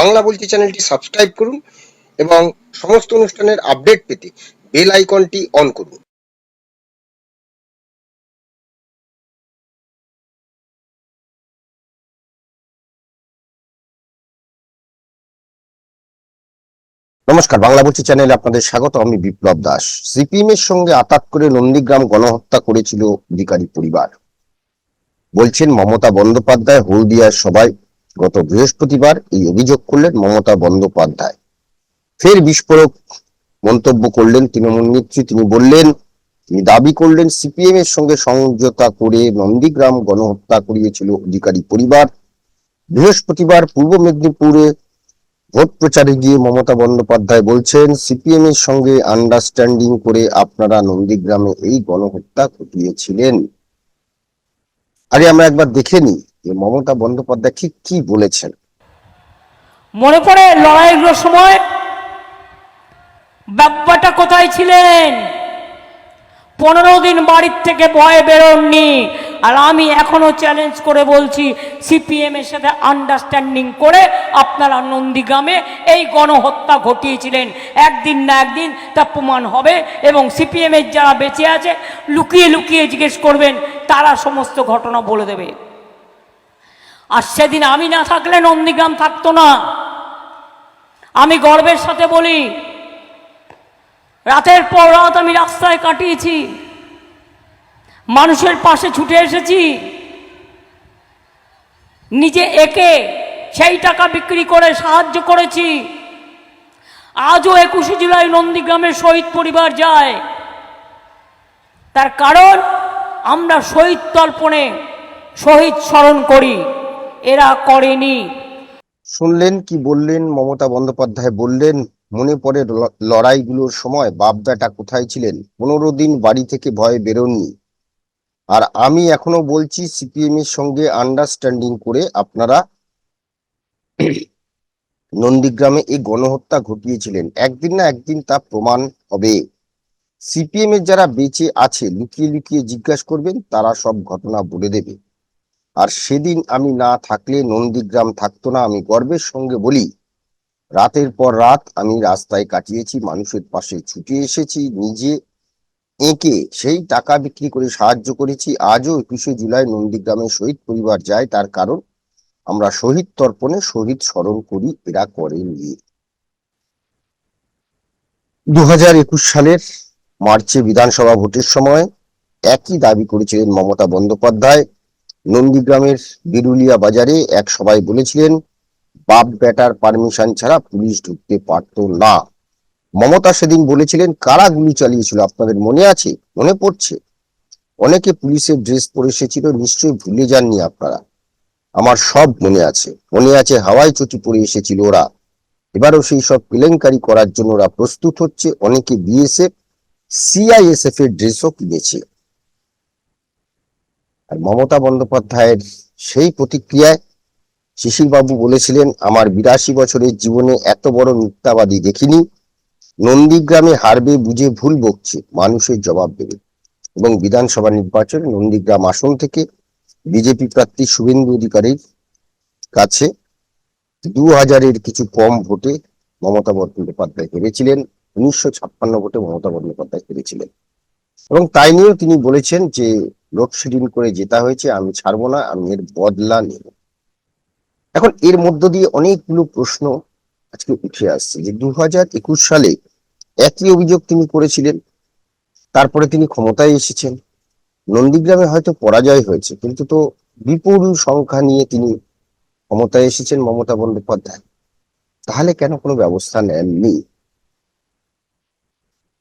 বাংলা বলছি চ্যানেলটি সাবস্ক্রাইব করুন এবং সমস্ত অনুষ্ঠানের আপডেট পেতে বেল আইকনটি অন করুন। নমস্কার, বাংলা বলছি চ্যানেলে আপনাদের স্বাগত, আমি বিপ্লব দাস। সিপিএম এর সঙ্গে আতাত করে নন্দীগ্রাম গণহত্যা করেছিল অধিকারী পরিবার। বলছেন মমতা বন্দ্যোপাধ্যায়, হলদিয়ার সভায় গত বৃহস্পতিবার এই অভিযোগ করলেন মমতা বন্দ্যোপাধ্যায়। ফের বিস্ফোরক মন্তব্য করলেন তৃণমূল নেত্রী। তিনি বললেন, তিনি দাবি করলেন, সিপিএম এর সঙ্গে সমঝোতা করে নন্দীগ্রাম গণহত্যা করিয়েছিল অধিকারী পরিবার। বৃহস্পতিবার পূর্ব মেদিনীপুরে ভোট প্রচারে গিয়ে মমতা বন্দ্যোপাধ্যায় বলছেন, সিপিএম এর সঙ্গে আন্ডারস্ট্যান্ডিং করে আপনারা নন্দীগ্রামে এই গণহত্যা ঘটিয়েছিলেন। আরে আমরা একবার দেখে নিই। যে মমতা বন্দ্যোপাধ্যায় ঠিক কি বলেছেন? মনে পড়ে লড়াইগুলোর সময়? বাব্বাটা কোথায় ছিলেন? পনেরো দিন বাড়ির থেকে ভয়ে বেরোননি। আর আমি এখনও চ্যালেঞ্জ করে বলছি সিপিএম এর সাথে আন্ডারস্ট্যান্ডিং করে আপনারা নন্দীগ্রামে এই গণহত্যা ঘটিয়েছিলেন। একদিন না একদিন তা প্রমাণ হবে এবং সিপিএম এর যারা বেঁচে আছে, লুকিয়ে লুকিয়ে জিজ্ঞেস করবেন, তারা সমস্ত ঘটনা বলে দেবে। আর সেদিন আমি না থাকলে নন্দীগ্রাম থাকতো না। আমি গর্বের সাথে বলি, রাতের পর রাত আমি রাস্তায় কাটিয়েছি, মানুষের পাশে ছুটে এসেছি, নিজে একে সেই টাকা বিক্রি করে সাহায্য করেছি। আজও একুশে জুলাই নন্দীগ্রামের শহীদ পরিবার যায়। তার কারণ আমরা শহীদ তর্পণে শহীদ স্মরণ করি। এরা করেনি। শুনলেন কি বললেন? মমতা বন্দ্যোপাধ্যায় বললেন, মনে পড়ে লড়াইগুলোর সময় বাপ বেটা কোথায় ছিলেন? পনেরো দিন বাড়ি থেকে ভয়ে বেরোননি। আর আমি এখনও বলছি, সিপিএম এর সঙ্গে আন্ডারস্ট্যান্ডিং করে আপনারা নন্দীগ্রামে এই গণহত্যা ঘটিয়েছিলেন। একদিন না একদিন তা প্রমাণ হবে। সিপিএম এর যারা বেঁচে আছে, লুকিয়ে লুকিয়ে জিজ্ঞাসা করবেন, তারা সব ঘটনা বলে দেবে। আর সেদিন আমি না থাকলে নন্দীগ্রাম থাকতো না, আমি গর্বের সঙ্গে বলি। রাতের পর রাত আমি রাস্তায় কাটিয়েছি, মানুষের পাশে ছুটে এসেছি, নিজে এঁকে সেই টাকা বিক্রি করে সাহায্য করেছি। আজও একুশে জুলাই নন্দীগ্রামে শহীদ পরিবার যায়, তার কারণ আমরা শহীদ তর্পণে শহীদ স্মরণ করি, এরা করেননি দু হাজার একুশ সালের মার্চে বিধানসভা ভোটের সময় একই দাবি করেছিলেন মমতা বন্দ্যোপাধ্যায় নন্দীগ্রামের বিরুলিয়া বাজারে এক সভায় বলেছিলেন, বাপ বেটার পারমিশন ছাড়া পুলিশ ঢুকতে পারত না। মমতা সেদিন বলেছিলেন, কারা গুলি চালিয়েছিল, আপনাদের মনে আছে? মনে পড়ছে? অনেকে পুলিশের ড্রেস পরে এসেছিল, নিশ্চয়ই ভুলে যাননি আপনারা। আমার সব মনে আছে। মনে আছে হাওয়াই চটি পরে এসেছিল ওরা। এবারও সেই সব কেলেঙ্কারি করার জন্য ওরা প্রস্তুত হচ্ছে। অনেকে বিএসএফ, সিআইএসএফ এর ড্রেসও কিনেছে। আর মমতা বন্দ্যোপাধ্যায়ের সেই প্রতিক্রিয়ায় শিশির বাবু বলেছিলেন, আমার বিরাশি বছরের জীবনে এত বড় মিথ্যাবাদী দেখিনি। নন্দীগ্রামে হারবে বুঝে ভুল বকছে, মানুষের জবাব দেবে। এবং বিধানসভা নির্বাচনে নন্দীগ্রাম আসন থেকে বিজেপি প্রার্থী শুভেন্দু অধিকারীর কাছে দু হাজারের কিছু কম ভোটে মমতা বন্দ্যোপাধ্যায় হেরেছিলেন। উনিশশো ছাপ্পান্ন ভোটে মমতা বন্দ্যোপাধ্যায় হেরেছিলেন। এবং তাই নিয়েও তিনি বলেছেন যে লোডশেডিং করে জেতা হয়েছে আমি ছাড়বো না, আমি এর বদলা নেব। এখন এর মধ্য দিয়ে অনেকগুলো প্রশ্ন আজকে উঠে আসছে যে দু হাজার একুশ সালে একই অভিযোগ তিনি করেছিলেন, তারপরে তিনি ক্ষমতায় এসেছেন। নন্দীগ্রামে হয়তো পরাজয় হয়েছে, কিন্তু তো বিপুল সংখ্যা নিয়ে তিনি ক্ষমতায় এসেছেন মমতা বন্দ্যোপাধ্যায়। তাহলে কেন কোনো ব্যবস্থা নেননি?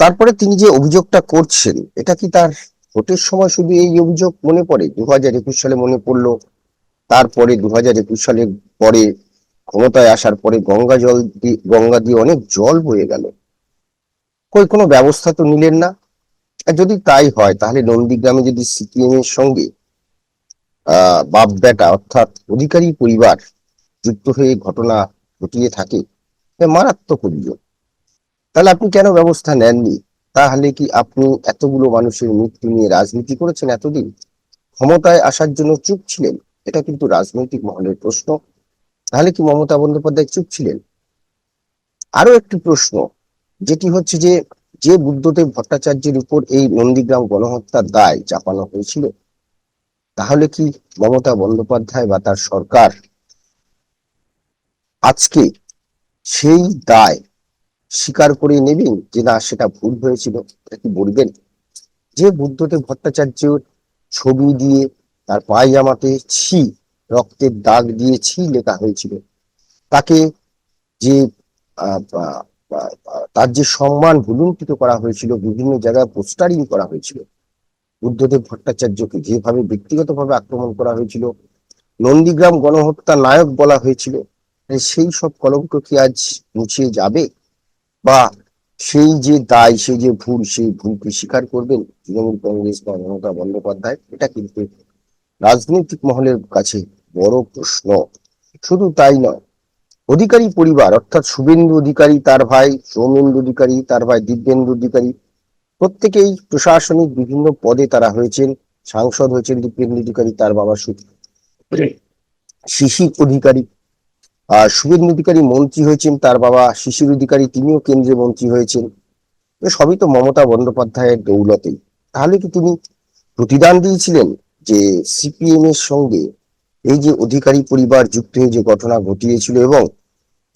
তারপরে তিনি যে অভিযোগটা করছেন, এটা কি তার ভোটের সময় শুধু এই অভিযোগ মনে পড়ে? দু হাজার একুশ সালে মনে পড়ল, তারপরে দু হাজার একুশ সালের পরে, ক্ষমতায় আসার পরে গঙ্গা জল দিয়ে গঙ্গা দিয়ে অনেক জল বয়ে গেল। কই, কোনো ব্যবস্থা তো নিলেন না? যদি তাই হয়, তাহলে নন্দীগ্রামে যদি সিপিএম এর সঙ্গে আহ বাপ বেটা অর্থাৎ অধিকারী পরিবার যুক্ত হয়ে ঘটনা ঘটিয়ে থাকে মারাত্মক অভিযোগ। তাহলে আপনি কেন ব্যবস্থা নেননি? তাহলে কি আপনি এতগুলো মানুষের মৃত্যু নিয়ে রাজনীতি করেছেন এতদিন? ক্ষমতায় আসার জন্য চুপ ছিলেন? এটা কিন্তু রাজনৈতিক মহলের প্রশ্ন। তাহলে কি মমতা বন্দ্যোপাধ্যায় চুপ ছিলেন? আরও একটি প্রশ্ন, যেটি হচ্ছে যে যে বুদ্ধদেব ভট্টাচার্যের উপর এই নন্দীগ্রাম গণহত্যার দায় চাপানো হয়েছিল, তাহলে কি মমতা বন্দ্যোপাধ্যায় বা তার সরকার আজকে সেই দায় স্বীকার করে নেবেন যে না, সেটা ভুল হয়েছিল। এটা বলবেন? যে বুদ্ধদেব ভট্টাচার্যের ছবি দিয়ে তার পায়জামাতে ছি, রক্তের দাগ দিয়ে ছি লেখা হয়েছিল। তাকে যে তার যে সম্মান ভুলুণ্ঠিত করা হয়েছিল, বিভিন্ন জায়গায় পোস্টারিং করা হয়েছিল। বুদ্ধদেব ভট্টাচার্যকে যেভাবে ব্যক্তিগতভাবে আক্রমণ করা হয়েছিল, নন্দীগ্রাম গণহত্যা নায়ক বলা হয়েছিল সেই সব কলঙ্ক কি আজ মুছিয়ে যাবে? বা সেই যে দায়, সেই যে ভুল, সেই ভুলকে স্বীকার করবেন তৃণমূল কংগ্রেস বা মমতা বন্দ্যোপাধ্যায়, এটা কিন্তু রাজনৈতিক মহলের কাছে বড় প্রশ্ন। শুধু তাই নয়, অধিকারী পরিবার, অর্থাৎ শুভেন্দু অধিকারী তার ভাই, সৌমেন্দু অধিকারী তার ভাই, দিব্যেন্দু অধিকারী, প্রত্যেকেই প্রশাসনিক বিভিন্ন পদে তারা হয়েছেন, সাংসদ হয়েছেন দিব্যেন্দু অধিকারী তার বাবা শিশির অধিকারী আর শুভেন্দু অধিকারী মন্ত্রী হয়েছেন, তার বাবা শিশির অধিকারী, তিনিও কেন্দ্রীয় মন্ত্রী হয়েছেন। সবই তো মমতা বন্দ্যোপাধ্যায়ের দৌলতেই তাহলে কি তিনি প্রতিদান দিয়েছিলেন যে সিপিএম এর সঙ্গে এই যে অধিকারী পরিবার যুক্ত হয়ে যে ঘটনা ঘটিয়েছিল এবং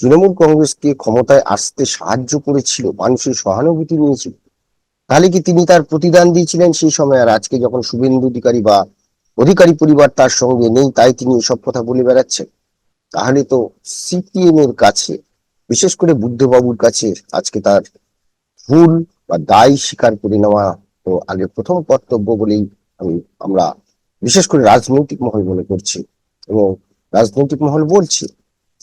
তৃণমূল কংগ্রেসকে ক্ষমতায় আসতে সাহায্য করেছিল, মানুষের সহানুভূতি নিয়েছিল, তাহলে কি তিনি তার প্রতিদান দিয়েছিলেন সেই সময়? আর আজকে যখন শুভেন্দু অধিকারী বা অধিকারী পরিবার তার সঙ্গে নেই, তাই তিনি এসব কথা বলে বেড়াচ্ছেন? তাহলে তো সিপিএম এর কাছে, বিশেষ করে বুদ্ধবাবুর কাছে আজকে তার ভুল বা দায় স্বীকার করে নেওয়া তো আগে প্রথম কর্তব্য বলেই আমি, আমরা বিশেষ করে রাজনৈতিক মহল মনে করছি এবং রাজনৈতিক মহল বলছে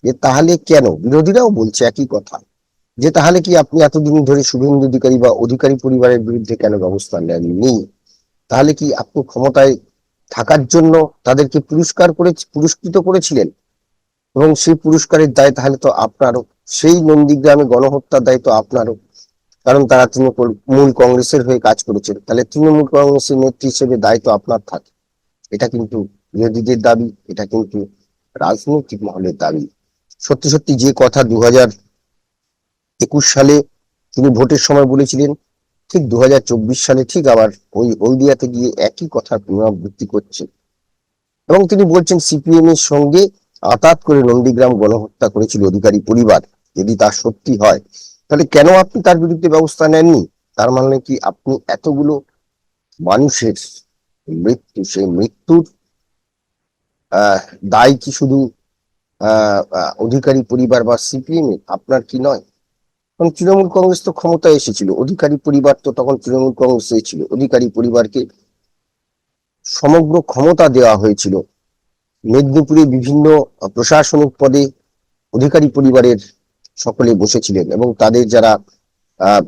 যে তাহলে কেন? বিরোধীরাও বলছে একই কথা, যে তাহলে কি আপনি এতদিন ধরে শুভেন্দু অধিকারী বা অধিকারী পরিবারের বিরুদ্ধে কেন ব্যবস্থা নেননি? তাহলে কি আপনি ক্ষমতায় থাকার জন্য তাদেরকে পুরস্কার করে, পুরস্কৃত করেছিলেন? এবং সেই পুরস্কারের দায় তাহলে তো আপনারও। সেই নন্দীগ্রামে গণহত্যার দায় তো আপনারও। কারণ তারা তৃণমূল মূল কংগ্রেসের হয়ে কাজ করেছেন তাহলে তৃণমূল কংগ্রেসের নেত্রী হিসেবে দায়িত্ব আপনার থাকে। এটা কিন্তু বিরোধীদের দাবি, এটা কিন্তু রাজনৈতিক মহলের দাবি। সত্যি সত্যি যে কথা দু একুশ সালে তিনি ভোটের সময় বলেছিলেন, ঠিক দু হাজার চব্বিশ সালে ঠিক আবার ওই হলদিয়াতে গিয়ে একই কথার পুনরাবৃত্তি করছেন। এবং তিনি বলছেন সিপিএম এর সঙ্গে আতাত করে নন্দীগ্রাম গণহত্যা করেছিল অধিকারী পরিবার, যদি তা সত্যি হয়, তাহলে কেন আপনি তার বিরুদ্ধে ব্যবস্থা নেননি? তার মানে কি আপনি এতগুলো মানুষের মৃত্যু, সেই মৃত্যুর দায় কি শুধু অধিকারী পরিবার বা সিপিএম আপনার কি নয়? কারণ তৃণমূল কংগ্রেস তো ক্ষমতায় এসেছিল, অধিকারী পরিবার তো তখন তৃণমূল কংগ্রেসে ছিল। অধিকারী পরিবারকে সমগ্র ক্ষমতা দেওয়া হয়েছিল। মেদিনীপুরে বিভিন্ন প্রশাসনিক পদে অধিকারী পরিবারের সকলে বসেছিলেন এবং তাদের যারা আহ,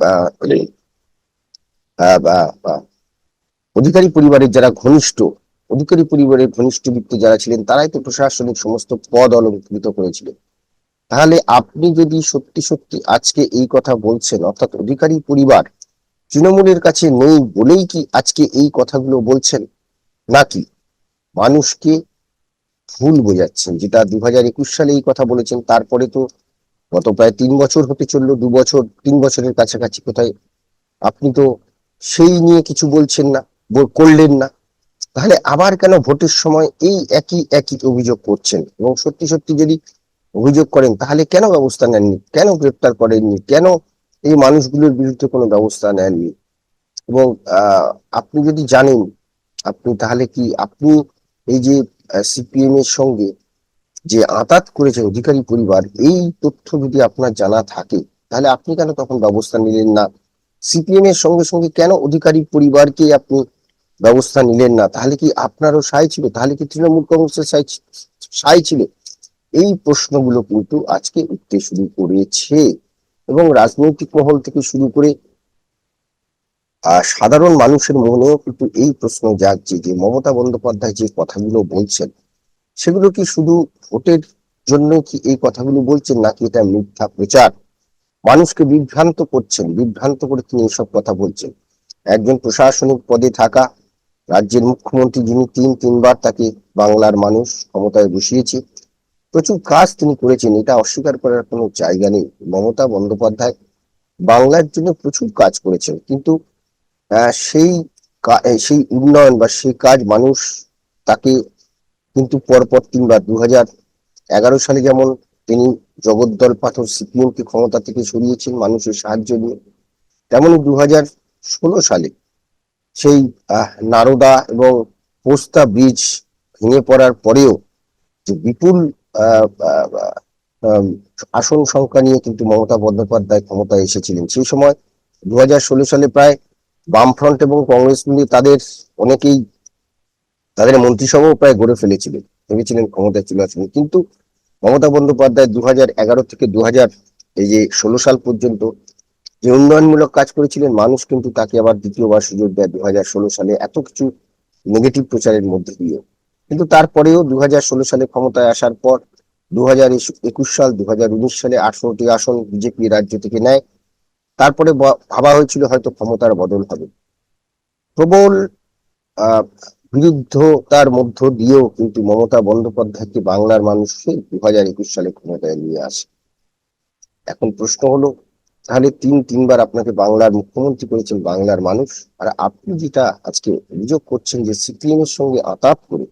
অধিকারী পরিবারের যারা ঘনিষ্ঠ অধিকারী পরিবারের ঘনিষ্ঠ ব্যক্তি যারা ছিলেন তারাই তো প্রশাসনিক সমস্ত পদ অলঙ্কৃত করেছিলেন। তাহলে আপনি যদি সত্যি সত্যি আজকে এই কথা বলছেন অর্থাৎ অধিকারী পরিবার তৃণমূলের কাছে নেই বলেই কি আজকে এই কথাগুলো বলছেন? নাকি মানুষকে ভুল বোঝাচ্ছেন। যেটা দু হাজার একুশ সালে এই কথা বলেছেন, তারপরে তো গত প্রায় তিন বছর হতে চলল, দু বছর, তিন বছরের কাছাকাছি, কোথায় আপনি তো সেই নিয়ে কিছু বলছেন না করলেন না। তাহলে আবার কেন ভোটের সময় এই একই একই অভিযোগ করছেন? এবং সত্যি সত্যি যদি অভিযোগ করেন, তাহলে কেন ব্যবস্থা নেননি? কেন গ্রেপ্তার করেননি? কেন এই মানুষগুলোর বিরুদ্ধে কোনো ব্যবস্থা নেননি? এবং আপনি যদি জানেন, আপনি তাহলে কি, আপনি এই যে সিপিএম এর সঙ্গে যে আতাত করেছে অধিকারী পরিবার, এই তথ্য যদি আপনার জানা থাকে, তাহলে আপনি কেন তখন ব্যবস্থা নিলেন না? সিপিএম এর সঙ্গে সঙ্গে কেন অধিকারী পরিবারকে আপনি ব্যবস্থা নিলেন না? তাহলে কি আপনারও সাই ছিল? তাহলে কি তৃণমূল কংগ্রেসের সাই সাই ছিল? এই প্রশ্নগুলো কিন্তু আজকে উঠতে শুরু করেছে। এবং রাজনৈতিক মহল থেকে শুরু করে সাধারণ মানুষের মনেও কিন্তু এই প্রশ্ন জাগছে যে মমতা বন্দ্যোপাধ্যায় যে কথাগুলো বলছেন, সেগুলো কি শুধু ভোটের জন্য কি এই কথাগুলো বলছেন নাকি এটা মিথ্যা প্রচার? মানুষকে বিভ্রান্ত করছেন, বিভ্রান্ত করে তিনি এসব কথা বলছেন। একজন প্রশাসনিক পদে থাকা রাজ্যের মুখ্যমন্ত্রী যিনি তিন, তিনবার তাকে বাংলার মানুষ ক্ষমতায় বসিয়েছে। প্রচুর কাজ তিনি করেছেন, এটা অস্বীকার করার কোনো জায়গা নেই। মমতা বন্দ্যোপাধ্যায় বাংলার জন্য প্রচুর কাজ করেছেন, কিন্তু সেই সেই উন্নয়ন বা সেই কাজ মানুষ তাকে কিন্তু পরপর তিনবার দু হাজার এগারো সালে যেমন তিনি জগদ্দল পাথর সিপিএমকে ক্ষমতা থেকে সরিয়েছেন মানুষের সাহায্য নিয়ে, তেমনি দু ষোলো সালে সেই নারদা এবং পোস্তা ব্রিজ ভেঙে পড়ার পরেও যে বিপুল আসন সংখ্যা নিয়ে কিন্তু মমতা বন্দ্যোপাধ্যায় ক্ষমতায় এসেছিলেন। সেই সময় দু হাজার ষোলো সালে প্রায় বামফ্রন্ট এবং কংগ্রেস মিলে তাদের অনেকেই তাদের মন্ত্রিসভাও প্রায় গড়ে ফেলেছিলেন ভেবেছিলেন ক্ষমতায় চলে আসবেন। কিন্তু মমতা বন্দ্যোপাধ্যায় দু হাজার এগারো থেকে দু হাজার এই যে ষোলো সাল পর্যন্ত যে উন্নয়নমূলক কাজ করেছিলেন, মানুষ কিন্তু তাকে আবার দ্বিতীয়বার সুযোগ দেয় দু হাজার ষোলো সালে এত কিছু নেগেটিভ প্রচারের মধ্যে দিয়েও। কিন্তু তারপরেও দু হাজার ষোলো সালে ক্ষমতায় আসার পর দু হাজার একুশ সাল দু হাজার উনিশ সালে আঠারোটি আসন বিজেপি রাজ্য থেকে নেয়। তারপরে ভাবা হয়েছিল হয়তো ক্ষমতার বদল হবে। প্রবল বিরুদ্ধতার মধ্য দিয়েও কিন্তু মমতা বন্দ্যোপাধ্যায়কে বাংলার মানুষকে দু হাজার একুশ সালে ক্ষমতায় নিয়ে আসে। এখন প্রশ্ন হলো, তাহলে তিন, তিনবার আপনাকে বাংলার মুখ্যমন্ত্রী করেছেন বাংলার মানুষ, আর আপনি যেটা আজকে অভিযোগ করছেন যে সিপিএম এর সঙ্গে আতাপ করে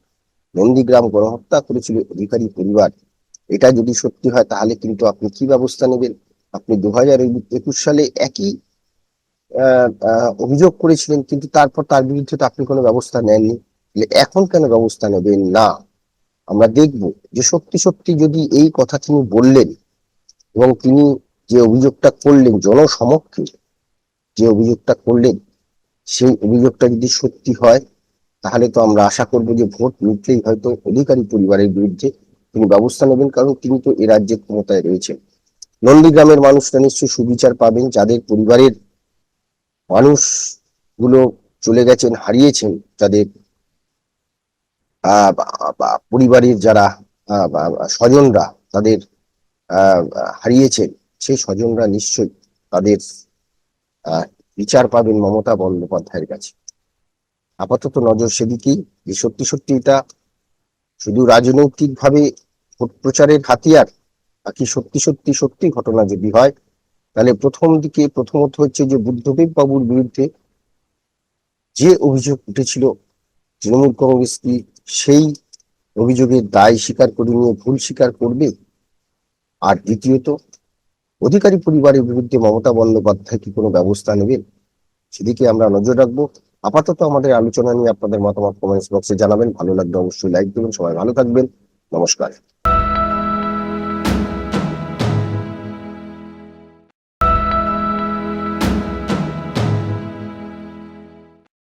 নন্দীগ্রাম গণহত্যা করেছিল অধিকারী পরিবার, এটা যদি সত্যি হয় তাহলে কিন্তু আপনি কি ব্যবস্থা নেবেন? আপনি দু হাজার একুশ সালে একই অভিযোগ করেছিলেন, কিন্তু তারপর তার বিরুদ্ধে তো আপনি কোনো ব্যবস্থা নেননি। এখন কেন ব্যবস্থা নেবেন? না। আমরা দেখব যে সত্যি সত্যি যদি এই কথা তিনি বললেন এবং তিনি যে অভিযোগটা করলেন, জনসমক্ষে যে অভিযোগটা করলেন, সেই অভিযোগটা যদি সত্যি হয়, তাহলে তো আমরা আশা করব যে ভোট মিটলেই হয়তো অধিকারী পরিবারের বিরুদ্ধে তিনি ব্যবস্থা নেবেন, কারণ তিনি তো এ রাজ্যের ক্ষমতায় রয়েছেন। নন্দীগ্রামের মানুষরা নিশ্চয়ই সুবিচার পাবেন, যাদের পরিবারের মানুষগুলো চলে গেছেন, হারিয়েছেন, যাদের পরিবারের যারা স্বজনরা তাদের হারিয়েছেন সেই স্বজনরা নিশ্চয়ই তাদের বিচার পাবেন মমতা বন্দ্যোপাধ্যায়ের কাছে। আপাতত নজর সেদিকেই, যে সত্যি সত্যি এটা শুধু রাজনৈতিক ভাবে ভোট প্রচারের হাতিয়ার নাকি সত্যি সত্যি সত্যি ঘটনা যদি হয়, তাহলে প্রথম দিকে প্রথমত হচ্ছে যে বুদ্ধদেব বাবুর বিরুদ্ধে যে অভিযোগ উঠেছিল, তৃণমূল কংগ্রেস কি সেই অভিযোগের দায় স্বীকার করে নিয়ে ভুল স্বীকার করবে? আর দ্বিতীয়ত, অধিকারী পরিবারের বিরুদ্ধে মমতা বন্দ্যোপাধ্যায় কি কোনো ব্যবস্থা নেবেন সেদিকে আমরা নজর রাখব। আপাতত আমাদের আলোচনা নিয়ে আপনাদের মতামত কমেন্টস বক্সে জানাবেন। ভালো লাগলে অবশ্যই লাইক দেবেন। সবাই ভালো থাকবেন। নমস্কার।